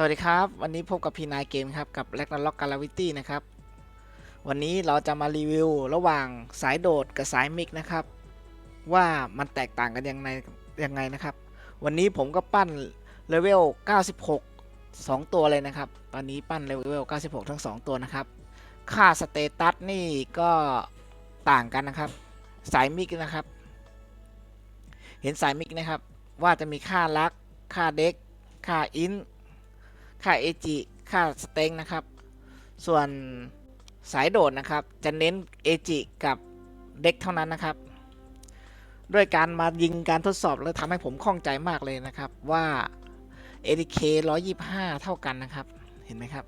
สวัสดีครับ วันนี้พบกับพีนายเกมครับ กับแลกนาล็อกกาลาวิตี้นะครับ วันนี้เราจะมารีวิวระหว่างสายโดดกับสายมิกนะครับ ว่ามันแตกต่างกันยังไงยังไงนะครับ วันนี้ผมก็ปั้นเลเวล 96 2 ตัวเลยนะครับ ตอนนี้ปั้นเลเวล 96 ทั้ง 2 ตัวนะครับ ค่าสเตตัสนี่ก็ต่างกันนะครับ สายมิกนะครับ เห็นสายมิกนะครับ ว่าจะมีค่าลัก ค่าเด็ก ค่าอิน ค่าเอจิค่าสเต็งนะครับ ส่วนสายโดดนะครับ จะเน้นเอจิกับเด็กเท่านั้นนะครับ ด้วยการมายิงการทดสอบแล้วทำให้ผมข้องใจมากเลยนะครับว่า ADK 125 เท่ากันนะครับ เห็นไหมครับ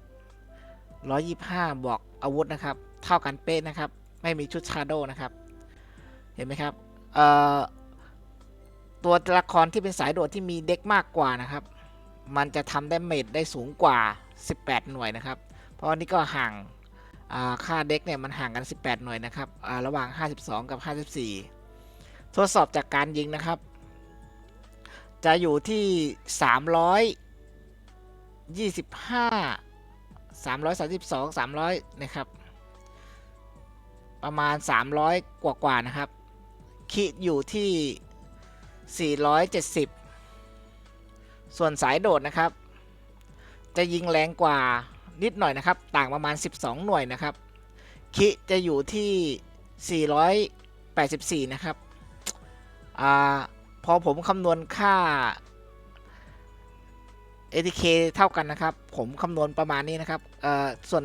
125 บวกอาวุธนะครับ เท่ากันเป๊ะนะครับ ไม่มีชุดชาโดนะครับ เห็นไหมครับ เอ่อ ตัวละครที่เป็นสายโดดที่มีเด็กมากกว่านะครับ มันจะทำได้เมดได้สูงกว่า 18 หน่วยนะครับ เพราะนนี้ก็ห่างาค่าเด็กเนี่ยมันห่างกัน 18 หน่วยนะครับระหว่าง 52 กับ 54 ทดสอบจากการยิงนะครับ จะอยู่ที่ 325 332 300 นะครับ ประมาณ 300 กว่ากว่าๆนะครับ คิดอยู่ที่ 470 ส่วนสายโดดนะครับ จะยิงแรงกว่านิดหน่อยนะครับ ต่างประมาณ 12 หน่วยนะครับ คิจะอยู่ที่ 484 นะครับอาพอผมคำนวณค่า ATK เท่ากันนะครับ ผมคำนวณประมาณนี้นะครับเอ่อส่วน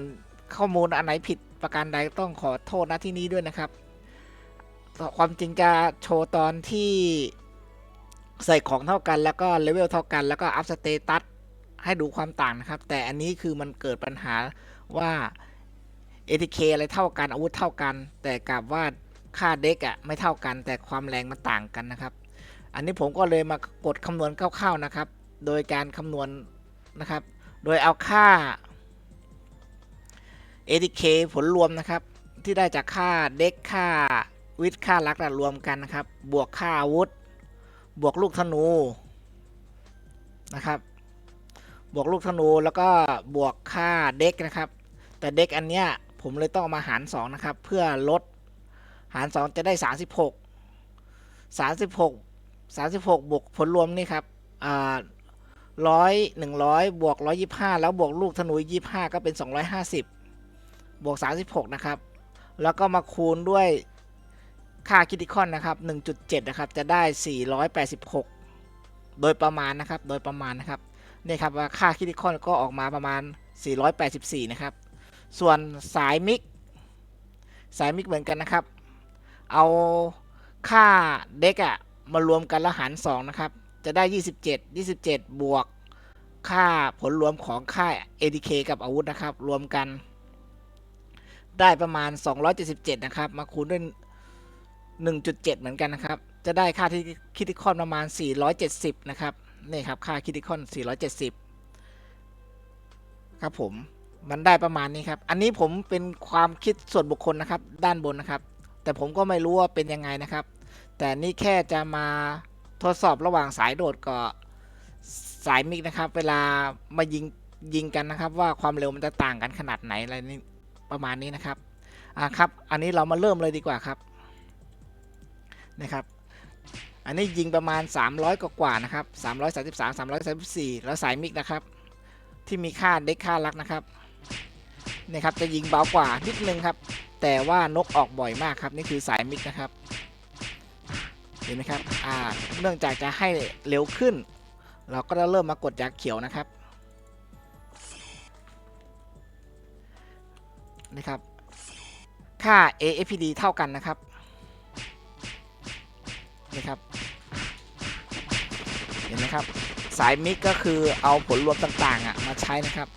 ข้อมูลอันไหนผิดประการใดต้องขอโทษนะที่นี้ด้วยนะครับ ความจริงจะโชว์ตอนที่ ใส่ของเท่ากันแล้วก็เลเวลเท่ากันแล้วก็อัพสเตตัสให้ดูความต่างนะครับ แต่อันนี้คือมันเกิดปัญหาว่า ATK อะไรเท่ากันอาวุธเท่ากัน แต่กับว่าค่าเด็กอะไม่เท่ากัน แต่ความแรงมันต่างกันนะครับ อันนี้ผมก็เลยมากดคำนวณคร่าวๆนะครับ โดยการคำนวณนะครับ โดยเอาค่า ATK ผลรวมนะครับ ที่ได้จากค่าเด็กค่าวิทย์ค่ารักษรวมกันนะครับ บวกค่าอาวุธ บวกลูกธนูนะครับ บวกลูกธนูแล้วก็บวกค่าเด็กนะครับ แต่เด็กอันเนี้ยผมเลยต้องมาหาร 2 นะครับ เพื่อลดหาร 2 จะได้ 36 36 36 บวกผลรวมนี่ครับอ่าร้อยหนึ่งร้อยบวกร้อยยี่ห้าแล้วบวกลูกธนูยี่ห้าก็เป็น250บบวก36นะครับ แล้วก็มาคูณด้วย ค่าคิติคอนนะครับ 1.7 นะครับ จะได้ 486 โดยประมาณนะครับ โดยประมาณนะครับ นี่ครับว่าค่าคิติคอนก็ออกมาประมาณ 484 นะครับ ส่วนสายมิก สายมิกเหมือนกันนะครับ เอาค่าเด็กอะมารวมกันแล้วหาร 2 นะครับ จะได้ 27 27 บวก ค่าผลรวมของค่า ADK กับอาวุธนะครับ รวมกัน ได้ประมาณ 277 นะครับ มาคูณด้วย 1.7 เหมือนกันนะครับ จะได้ค่าที่คิติคอนประมาณ 470 นะครับ นี่ครับ ค่าคิติคอน 470 ครับผม มันได้ประมาณนี้ครับ อันนี้ผมเป็นความคิดส่วนบุคคลนะครับ ด้านบนนะครับ แต่ผมก็ไม่รู้ว่าเป็นยังไงนะครับ แต่นี่แค่จะมาทดสอบระหว่างสายโดดกับสายมิกนะครับ เวลามายิงยิงกันนะครับ ว่าความเร็วมันจะต่างกันขนาดไหนอะไรนี่ประมาณนี้นะครับ อะครับ อันนี้เรามาเริ่มเลยดีกว่าครับ นะครับ อันนี้ยิงประมาณ 300 กว่ากว่านะครับ 333 334 แล้วสายมิกนะครับ ที่มีค่าเด็กค่ารักนะครับนี่ครับจะยิงเบากว่านิดนึงครับ แต่ว่านกออกบ่อยมากครับ นี่คือสายมิกนะครับ เห็นไหมครับ อ่า เนื่องจากจะให้เร็วขึ้น เราก็จะเริ่มมากดจากเขียวนะครับนี่ครับ ค่า AFPD เท่ากันนะครับ นี่ครับ เห็นไหมครับ สายมิกก็คือเอาผลรวมต่างๆอะมาใช้นะครับ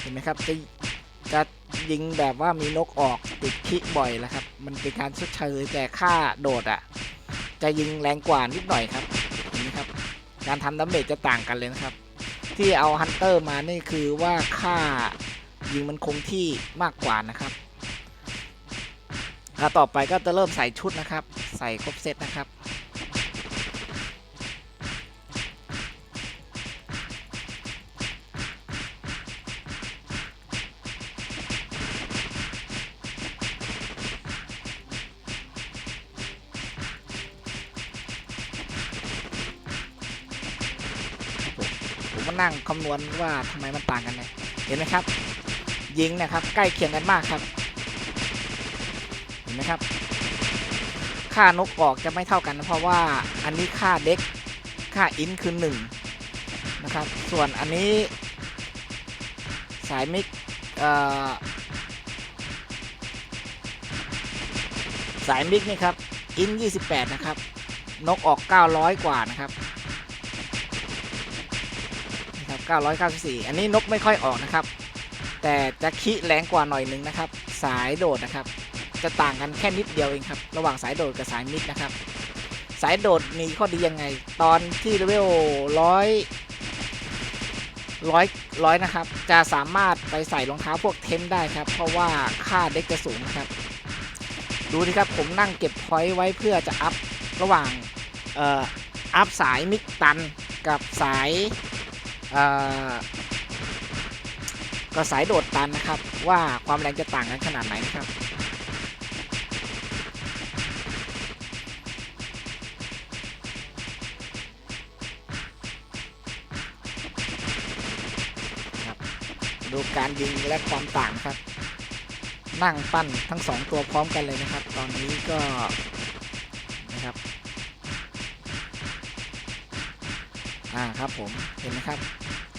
เห็นไหมครับ จะจะยิงแบบว่ามีนกออกติดคิบ่อยแล้วครับ มันเป็นการชดเชยแต่ค่าโดดอะ จะยิงแรงกว่านิดหน่อยครับ เห็นไหมครับ การทำดาเมจจะต่างกันเลยนะครับ ที่เอาฮันเตอร์มานี่คือว่าค่ายิงมันคงที่มากกว่านะครับอะต่อไปก็จะเริ่มใส่ชุดนะครับ ใส่ครบเซตนะครับ มานั่งคำนวณว่าทำไมมันต่างกันเนี่ยเห็นไหมครับ ยิงนะครับใกล้เคียงกันมากครับ เห็นไหมครับ ค่านกออกจะไม่เท่ากันเพราะว่าอันนี้ค่าเด็กค่าอินคือ1นะครับ ส่วนอันนี้สายมิกสายมิกนี่ครับอิน28 นะครับ นกออก 900 กว่านะครับ 994 อันนี้นกไม่ค่อยออกนะครับ แต่จะคิแรงกว่าหน่อยนึงนะครับ สายโดดนะครับ จะต่างกันแค่นิดเดียวเองครับ ระหว่างสายโดดกับสายมิกนะครับ สายโดดมีข้อดียังไง ตอนที่เลเวลร้อยร้อยร้อยนะครับ จะสามารถไปใส่รองเท้าพวกเทมได้ครับ เพราะว่าค่าเด็กจะสูงนะครับ ดูดิครับ ผมนั่งเก็บพอยต์ไว้เพื่อจะอัพระหว่างเอ่ออัพสายมิกตันกับสาย ก็สายโดดตันนะครับ ว่าความแรงจะต่างกันขนาดไหนนครับ ดูการยิงและความต่างครับ นั่งปั้นทั้งสองตัวพร้อมกันเลยนะครับ ตอนนี้ก็นะครับ อ่าครับผมเห็นไหมครับ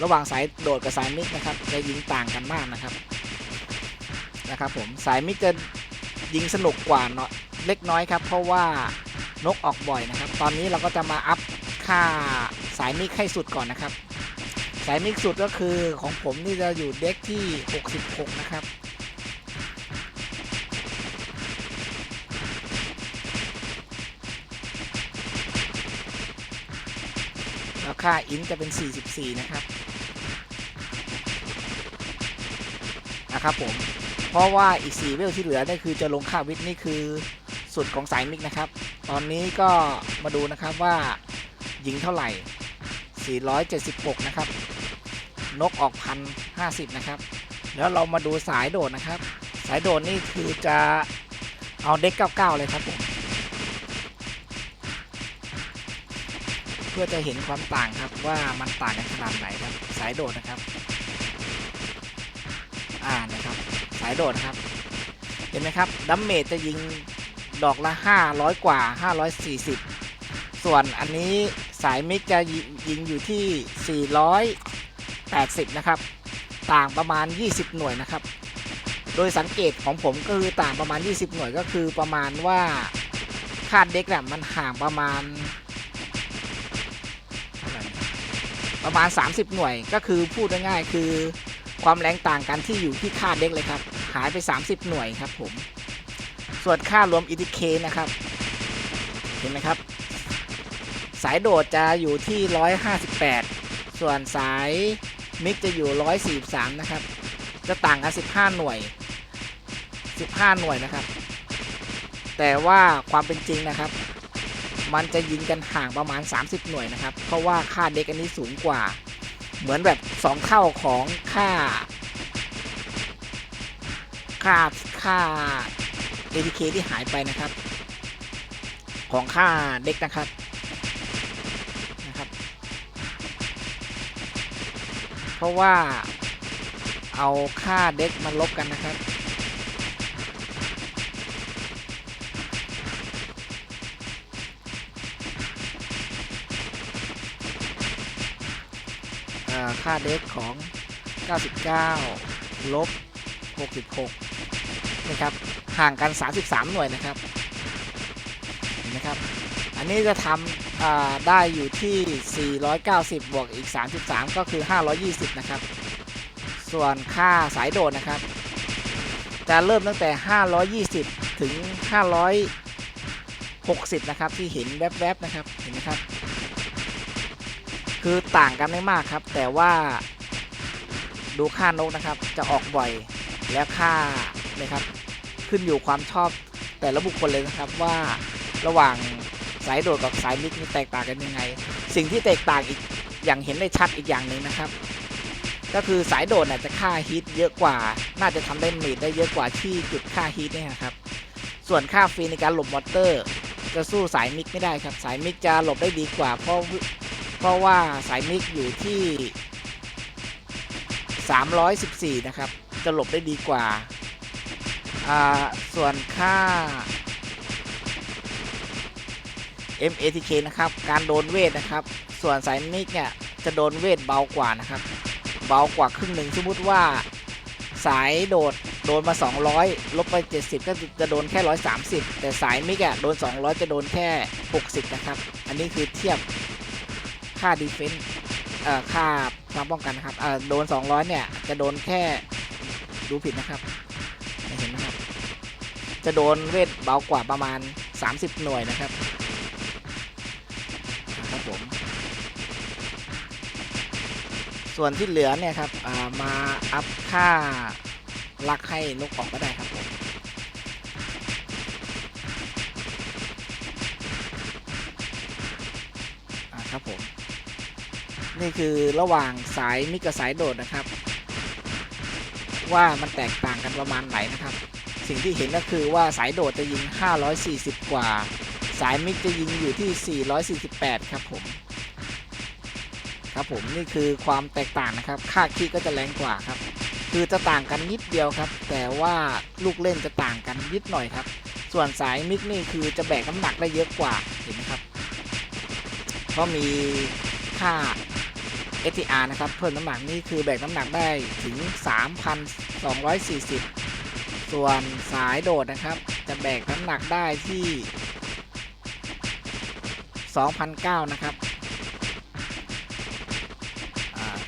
ระหว่างสายโดดกับสายมิกนะครับจะยิงต่างกันมากนะครับนะครับผมสายมิกจะยิงสนุกกว่าเนาะเล็กน้อยครับ เพราะว่านกออกบ่อยนะครับ ตอนนี้เราก็จะมาอัพค่าสายมิกให้สุดก่อนนะครับ สายมิกสุดก็คือของผมนี่จะอยู่เด็กที่ 66 นะครับแล้วค่าอินจะเป็น 44 นะครับ นะครับผม เพราะว่าอีก4เวลที่เหลือนี่คือจะลงค่าวิทย์นี่คือสุดของสายมิกนะครับ ตอนนี้ก็มาดูนะครับว่ายิงเท่าไหร่ 476 นะครับ นกออกพันห้าสิบนะครับ แล้วเรามาดูสายโดดนะครับ สายโดดนี่คือจะเอาเด็ก99 เลยครับผม เพื่อจะเห็นความต่างครับว่ามันต่างกันขนาดไหนครับ สายโดดนะครับ อ่านะครับ สายโดดครับ เห็นไหมครับดัมเมจจะยิงดอกละ 500 กว่า 540 ส่วนอันนี้สายมิกจะยิงอยู่ที่ 480 นะครับ ต่างประมาณ 20 หน่วยนะครับ โดยสังเกตของผมก็คือต่างประมาณ 20 หน่วยก็คือประมาณว่าค่าเด็กเนี่ยมันห่างประมาณเท่าไหร่นะประมาณ 30 หน่วยก็คือพูดง่ายๆคือ ความแรงต่างกันที่อยู่ที่ค่าเด็กเลยครับ หายไป 30 หน่วยครับผม ส่วนค่ารวมอิทิเคนะครับ เห็นไหมครับ สายโดดจะอยู่ที่ 158 ส่วนสายมิกจะอยู่ 143 นะครับ จะต่างกัน 15 หน่วย 15 หน่วยนะครับ แต่ว่าความเป็นจริงนะครับ มันจะยิงกันห่างประมาณ 30 หน่วยนะครับ เพราะว่าค่าเด็กอันนี้สูงกว่า เหมือนแบบ2เท่าของค่า ค่าค่า ATK ที่หายไปนะครับ ของค่าเด็กนะครับนะครับ เพราะว่าเอาค่าเด็กมาลบกันนะครับ ค่าเด็กของ 99 ลบ 66 นะครับ ห่างกัน 33 หน่วยนะครับ เห็นไหมครับ อันนี้จะทำได้อยู่ที่ 490 บวกอีก 33 ก็คือ 520 นะครับ ส่วนค่าสายโดดนะครับ จะเริ่มตั้งแต่ 520 ถึง560 นะครับ ที่เห็นแวบๆนะครับ เห็นไหมครับ คือต่างกันไม่มากครับ แต่ว่าดูค่านกนะครับ จะออกบ่อยและค่านะครับ ขึ้นอยู่ความชอบแต่ละบุคคลเลยนะครับว่าระหว่างสายโดดกับสายมิกนี่แตกต่างกันยังไง สิ่งที่แตกต่างอีกอย่างเห็นได้ชัดอีกอย่างหนึ่งนะครับ ก็คือสายโดดน่ะจะค่าฮิตเยอะกว่า น่าจะทำได้เมดได้เยอะกว่าที่จุดค่าฮิตเนี่ยนะครับ ส่วนค่าฟรีในการหลบมอเตอร์ จะสู้สายมิกไม่ได้ครับ สายมิกจะหลบได้ดีกว่า เพราะ เพราะว่าสายมิกอยู่ที่ 314 นะครับ จะหลบได้ดีกว่า ส่วนค่า MATK นะครับ การโดนเวทนะครับ ส่วนสายนิกเนี่ย จะโดนเวทเบากว่านะครับ เบากว่าครึ่งหนึ่งสมมติว่าสายโดดโดนมา 200 ลบไป 70 ก็จะโดนแค่ 130 แต่สายมิกอะโดน 200 จะโดนแค่ 60 นะครับ อันนี้คือเทียบ ค่าดีเฟนส์เอ่อค่าความป้องกันนะครับเอ่อโดน 200 เนี่ย จะโดนแค่ดูผิดนะครับเห็นไหมครับ จะโดนเวทเบากว่าประมาณ 30 หน่วยนะครับครับผมส่วนที่เหลือเนี่ยครับมาอัพค่าลักให้นกออกก็ได้ครับผมครับผม นี่คือระหว่างสายมิกกับสายโดดนะครับ ว่ามันแตกต่างกันประมาณไหนนะครับ สิ่งที่เห็นก็คือว่าสายโดดจะยิง 540 กว่า สายมิกจะยิงอยู่ที่ 448 ครับผม ครับผมนี่คือความแตกต่างนะครับ ค่าคีก็จะแรงกว่าครับ คือจะต่างกันนิดเดียวครับ แต่ว่าลูกเล่นจะต่างกันนิดหน่อยครับ ส่วนสายมิกนี่คือจะแบกน้ำหนักได้เยอะกว่าเห็นไหมครับ เพราะมีค่า STR นะครับ เพิ่มน้ำหนักนี่คือแบกน้ำหนักได้ถึง 3,240 ส่วนสายโดดนะครับ จะแบกน้ำหนักได้ที่ 2,009นะครับ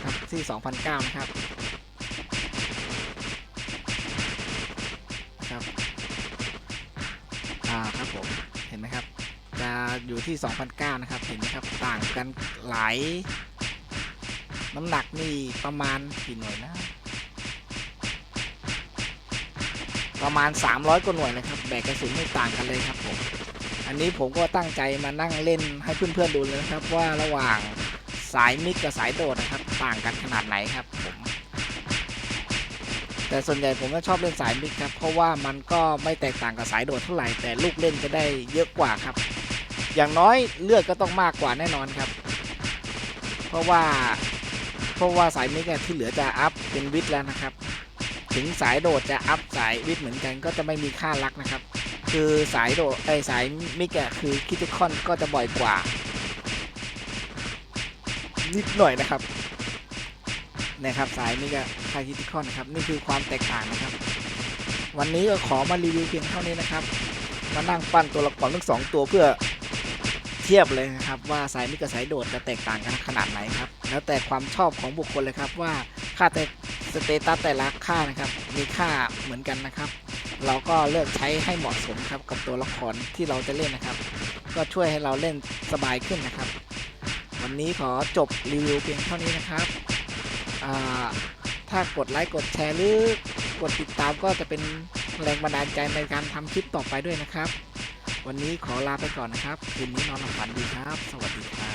ครับที่ 2,009นะครับครับอ่าครับผม เห็นไหมครับ จะอยู่ที่ 2,009นะครับ เห็นไหมครับ ต่างกันหลาย น้ำหนักนี่ประมาณกี่หน่วยนะ ประมาณ 300กว่าหน่วยนะครับ แบกกระสุนไม่ต่างกันเลยครับผม อันนี้ผมก็ตั้งใจมานั่งเล่นให้เพื่อนๆดูเลยนะครับ ว่าระหว่างสายมิกกับสายโดดนะครับ ต่างกันขนาดไหนครับผมแต่ส่วนใหญ่ผมก็ชอบเล่นสายมิกครับ เพราะว่ามันก็ไม่แตกต่างกับสายโดดเท่าไหร่แต่ลูกเล่นจะได้เยอะกว่าครับ อย่างน้อยเลือดก็ต้องมากกว่าแน่นอนครับ เพราะว่า เพราะว่าสายมิกที่เหลือจะอัพเป็นวิทแล้วนะครับ ถึงสายโดดจะอัพสายวิทเหมือนกันก็จะไม่มีค่ารักนะครับ คือสายโดดไอสายมิกอะคือคิติคอนก็จะบ่อยกว่า นิดหน่อยนะครับนะครับสายมิกอะคาคิติคอนนะครับนี่คือความแตกต่างนะครับ วันนี้ก็ขอมารีวิวเพียงเท่านี้นะครับ มานั่งปั้นตัวละครทั้งสองตัวเพื่อเทียบเลยนะครับว่าสายมิกกับสายโดดจะแตกต่างกันขนาดไหนครับ แล้วแต่ความชอบของบุคคลเลยครับว่าค่าแต่สเตตัสแต่ละค่านะครับ มีค่าเหมือนกันนะครับ เราก็เลือกใช้ให้เหมาะสมครับกับตัวละครที่เราจะเล่นนะครับ ก็ช่วยให้เราเล่นสบายขึ้นนะครับ วันนี้ขอจบรีวิวเพียงเท่านี้นะครับถ้ากดไลค์กดแชร์หรือกดติดตามก็จะเป็นแรงบันดาลใจในการทำคลิปต่อไปด้วยนะครับ วันนี้ขอลาไปก่อนนะครับ คืนนี้นอนหลับฝันดีครับ สวัสดีครับ